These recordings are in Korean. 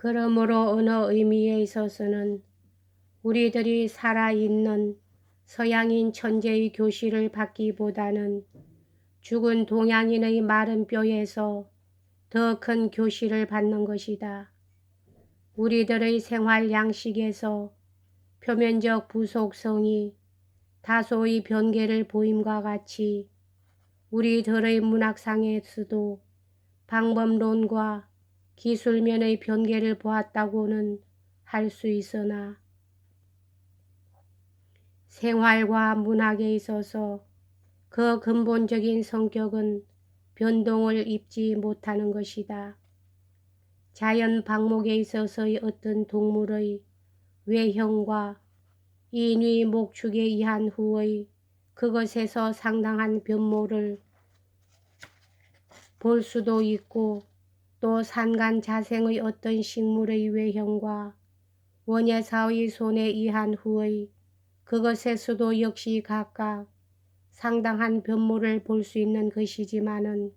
그러므로 어느 의미에 있어서는 우리들이 살아있는 서양인 천재의 교실을 받기보다는 죽은 동양인의 마른 뼈에서 더 큰 교실을 받는 것이다. 우리들의 생활 양식에서 표면적 부속성이 다소의 변개를 보임과 같이 우리들의 문학상에서도 방법론과 기술면의 변개를 보았다고는 할 수 있으나 생활과 문학에 있어서 그 근본적인 성격은 변동을 입지 못하는 것이다. 자연 방목에 있어서의 어떤 동물의 외형과 인위 목축에 의한 후의 그것에서 상당한 변모를 볼 수도 있고 또 산간 자생의 어떤 식물의 외형과 원예사의 손에 의한 후의 그것에서도 역시 각각 상당한 변모를 볼 수 있는 것이지만은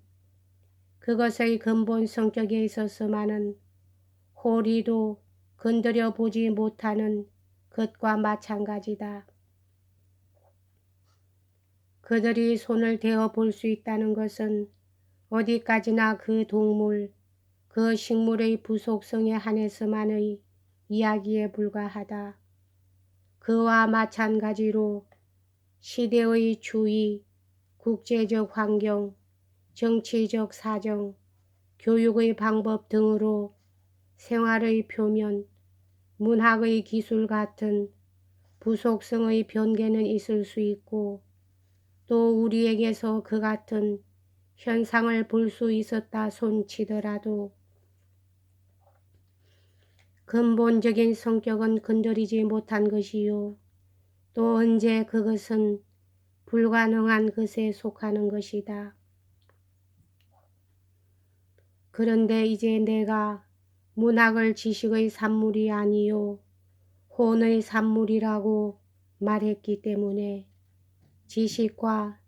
그것의 근본 성격에 있어서만은 호리도 건드려 보지 못하는 것과 마찬가지다. 그들이 손을 대어 볼 수 있다는 것은 어디까지나 그 동물, 그 식물의 부속성에 한해서만의 이야기에 불과하다. 그와 마찬가지로 시대의 주의, 국제적 환경, 정치적 사정, 교육의 방법 등으로 생활의 표면, 문학의 기술 같은 부속성의 변개는 있을 수 있고 또 우리에게서 그 같은 현상을 볼 수 있었다 손치더라도 근본적인 성격은 건드리지 못한 것이요. 또 언제 그것은 불가능한 것에 속하는 것이다. 그런데 이제 내가 문학을 지식의 산물이 아니요 혼의 산물이라고 말했기 때문에 지식과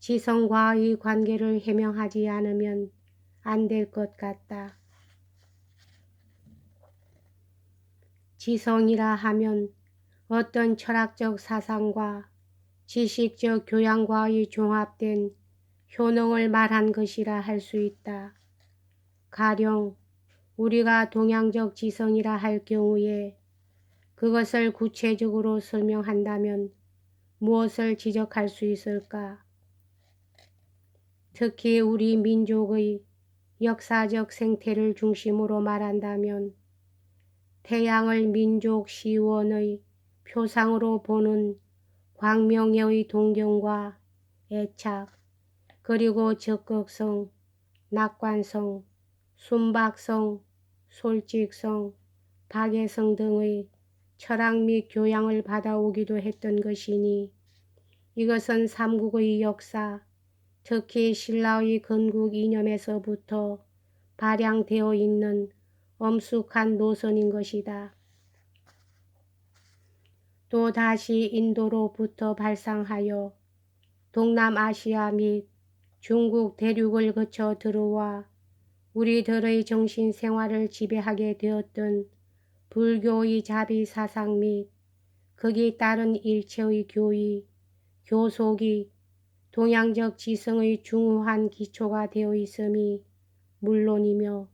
지성과의 관계를 해명하지 않으면 안 될 것 같다. 지성이라 하면 어떤 철학적 사상과 지식적 교양과의 종합된 효능을 말한 것이라 할 수 있다. 가령 우리가 동양적 지성이라 할 경우에 그것을 구체적으로 설명한다면 무엇을 지적할 수 있을까? 특히 우리 민족의 역사적 생태를 중심으로 말한다면 태양을 민족 시원의 표상으로 보는 광명의 동경과 애착, 그리고 적극성, 낙관성, 순박성, 솔직성, 박애성 등의 철학 및 교양을 받아오기도 했던 것이니 이것은 삼국의 역사, 특히 신라의 건국 이념에서부터 발양되어 있는 엄숙한 노선인 것이다. 또 다시 인도로부터 발상하여 동남아시아 및 중국 대륙을 거쳐 들어와 우리들의 정신 생활을 지배하게 되었던 불교의 자비 사상 및 거기 따른 일체의 교의, 교속이 동양적 지성의 중후한 기초가 되어 있음이 물론이며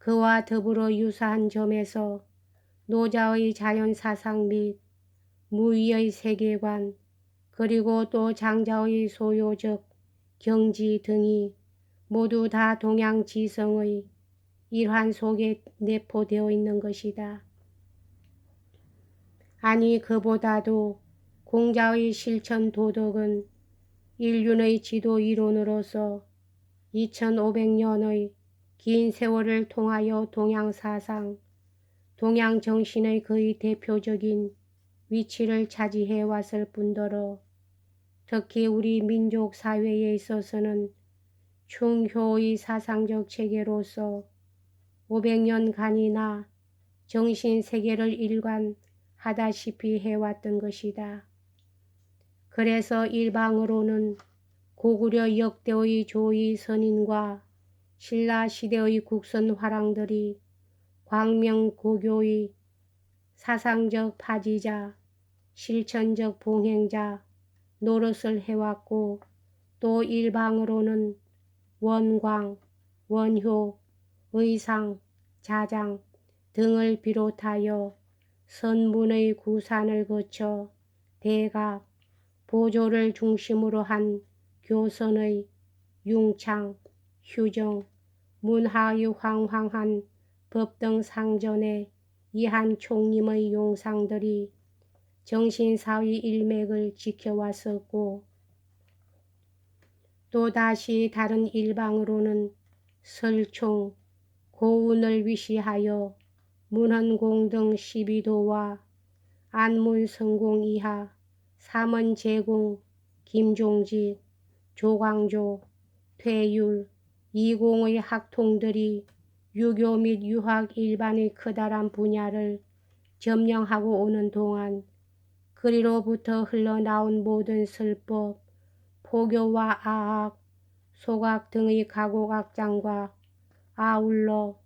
그와 더불어 유사한 점에서 노자의 자연사상 및 무의의 세계관 그리고 또 장자의 소요적 경지 등이 모두 다 동양 지성의 일환 속에 내포되어 있는 것이다. 아니 그보다도 공자의 실천 도덕은 인륜의 지도 이론으로서 2500년의 긴 세월을 통하여 동양 사상, 동양 정신의 거의 대표적인 위치를 차지해 왔을 뿐더러 특히 우리 민족 사회에 있어서는 충효의 사상적 체계로서 500년간이나 정신 세계를 일관하다시피 해왔던 것이다. 그래서 일방으로는 고구려 역대의 조의 선인과 신라 시대의 국선 화랑들이 광명 고교의 사상적 파지자, 실천적 봉행자 노릇을 해왔고 또 일방으로는 원광, 원효, 의상, 자장 등을 비롯하여 선문의 구산을 거쳐 대각, 보조를 중심으로 한 교선의 융창, 휴정, 문화의 황황한 법등 상전에 이한 총림의 용상들이 정신사의 일맥을 지켜왔었고 또다시 다른 일방으로는 설총, 고운을 위시하여 문헌공 등 12도와 안문성공 이하, 삼원제공, 김종직, 조광조, 퇴율, 이공의 학통들이 유교 및 유학 일반의 커다란 분야를 점령하고 오는 동안 그리로부터 흘러나온 모든 설법, 포교와 아학, 소각 등의 가곡악장과 아울러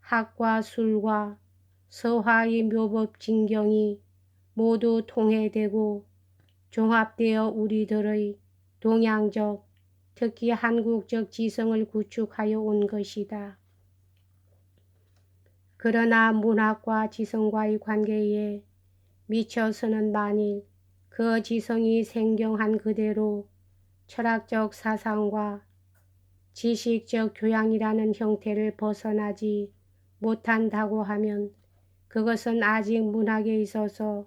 학과 술과 서화의 묘법 진경이 모두 통해되고 종합되어 우리들의 동양적, 특히 한국적 지성을 구축하여 온 것이다. 그러나 문학과 지성과의 관계에 미쳐서는 만일 그 지성이 생경한 그대로 철학적 사상과 지식적 교양이라는 형태를 벗어나지 못한다고 하면 그것은 아직 문학에 있어서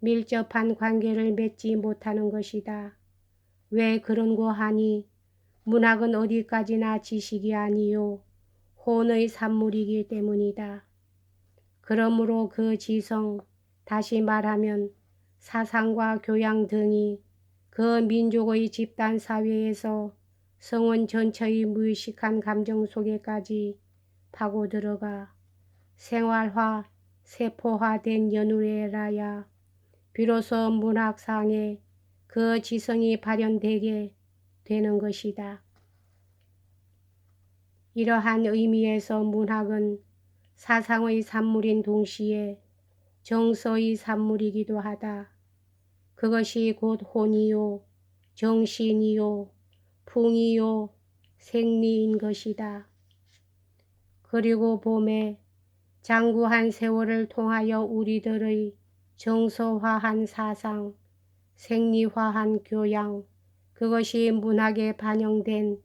밀접한 관계를 맺지 못하는 것이다. 왜 그런고 하니 문학은 어디까지나 지식이 아니요 혼의 산물이기 때문이다. 그러므로 그 지성, 다시 말하면 사상과 교양 등이 그 민족의 집단 사회에서 성원 전체의 무의식한 감정 속에까지 파고 들어가 생활화, 세포화된 연우에라야 비로소 문학상에 그 지성이 발현되게 되는 것이다. 이러한 의미에서 문학은 사상의 산물인 동시에 정서의 산물이기도 하다. 그것이 곧 혼이요, 정신이요, 풍이요, 생리인 것이다. 그리고 봄에 장구한 세월을 통하여 우리들의 정서화한 사상, 생리화한 교양, 그것이 문학에 반영된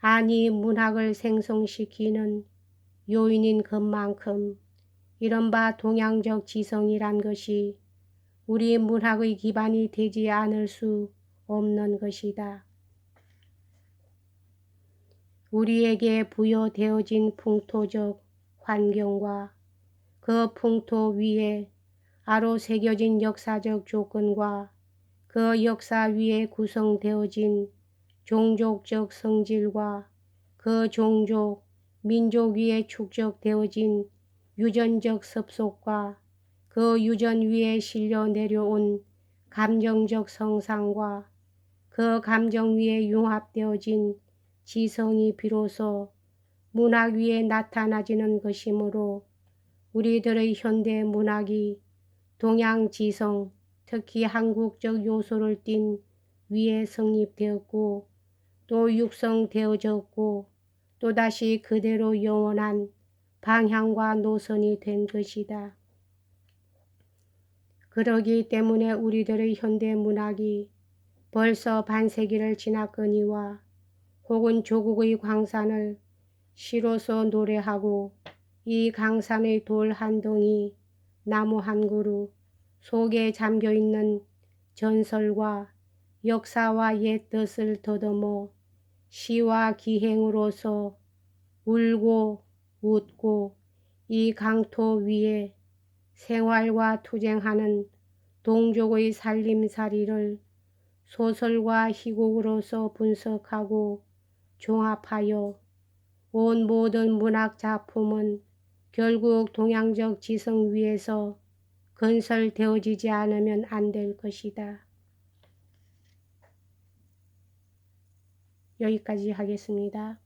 아니 문학을 생성시키는 요인인 것만큼 이른바 동양적 지성이란 것이 우리 문학의 기반이 되지 않을 수 없는 것이다. 우리에게 부여되어진 풍토적 환경과 그 풍토 위에 아로 새겨진 역사적 조건과 그 역사 위에 구성되어진 종족적 성질과 그 종족, 민족 위에 축적되어진 유전적 습속과 그 유전 위에 실려 내려온 감정적 성상과 그 감정 위에 융합되어진 지성이 비로소 문학 위에 나타나지는 것이므로 우리들의 현대 문학이 동양 지성, 특히 한국적 요소를 띤 위에 성립되었고 또 육성되어졌고 또다시 그대로 영원한 방향과 노선이 된 것이다. 그러기 때문에 우리들의 현대 문학이 벌써 반세기를 지났거니와 혹은 조국의 광산을 시로서 노래하고 이 강산의 돌 한 덩이, 나무 한 그루 속에 잠겨 있는 전설과 역사와 옛 뜻을 더듬어 시와 기행으로서 울고 웃고 이 강토 위에 생활과 투쟁하는 동족의 살림살이를 소설과 희곡으로서 분석하고 종합하여 온 모든 문학 작품은 결국 동양적 지성 위에서 건설되어지지 않으면 안 될 것이다. 여기까지 하겠습니다.